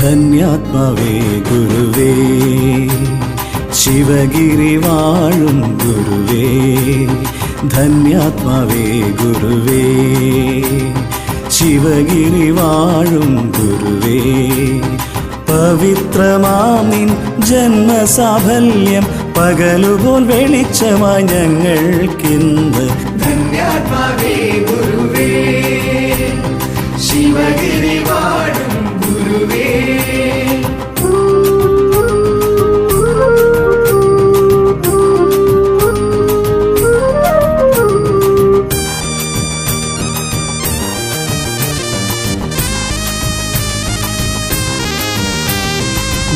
ധന്യാത്മാവേ ഗുരുവേ ശിവഗിരി വാഴും ഗുരുവേ ധന്യാത്മാവേ ഗുരുവേ ശിവഗിരി വാഴും ഗുരുവേ. പവിത്രമാം നിൻ ജന്മസാഫല്യം പകലുപോൽ വെളിച്ചമായി ഞങ്ങൾക്കിന്ന്. ധന്യാത്മാവേ ഗുരുവേ.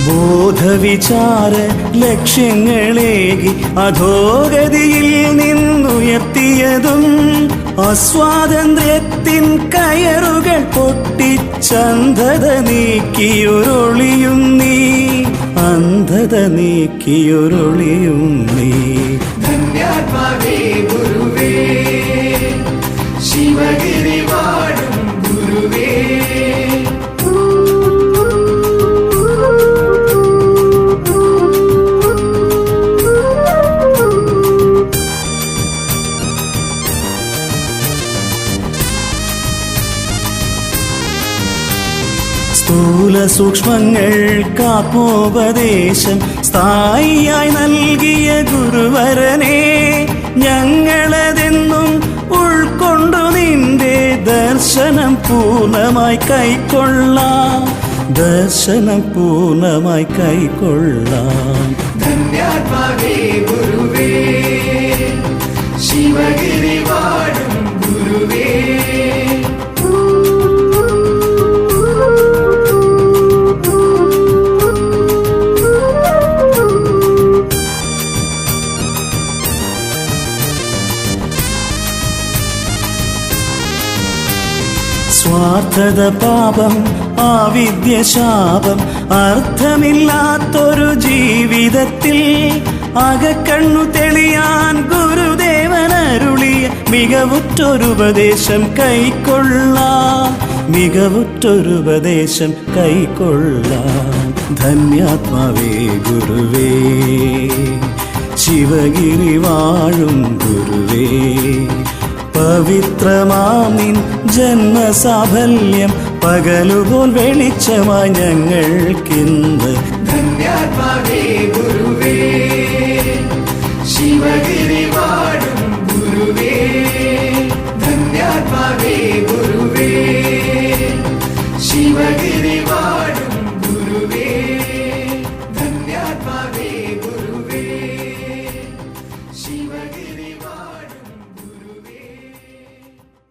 ബോധവിചാര ലക്ഷ്യങ്ങളേകി അധോഗതിയിൽ നിന്നുയർത്തിയതും അസ്വാതന്ത്ര്യത്തിൻ കയറുകൾ പൊട്ടിച്ചന്ധത നീക്കിയൊരൊളിയും നീ അന്ധത നീക്കിയൊരൊളിയും നീ. സ്ഥൂല സൂക്ഷ്മങ്ങൾ കാപ്പോപദേശം സ്ഥായിയായി നൽകിയ ഗുരുവരനെ ഞങ്ങളതെന്നും ഉൾക്കൊണ്ടു നിന്റെ ദർശനം പൂർണമായി കൈക്കൊള്ളാം. ദർശനം പൂർണമായി കൈക്കൊള്ളാം. ശിവഗിരി സ്വാർത്ഥത പാപം ആവിദ്യശാപം അർത്ഥമില്ലാത്തൊരു ജീവിതത്തിൽ അകക്കണ്ണു തെളിയാൻ ഗുരുദേവൻ ഗുരുദേവനരുളിയ മികവുറ്റൊരുപദേശം കൈക്കൊള്ളാം. മികവുറ്റൊരുപദേശം കൈക്കൊള്ളാം. ധന്യാത്മാവേ ഗുരുവേ ശിവഗിരി വാഴും ഗുരുവേ പവിത്രമാം നിൻ ജന്മസാഫല്യം പകലുപോൽ വെളിച്ചമായി ഞങ്ങൾക്കിന്ന്. ശിവഗിരി ശിവഗിരി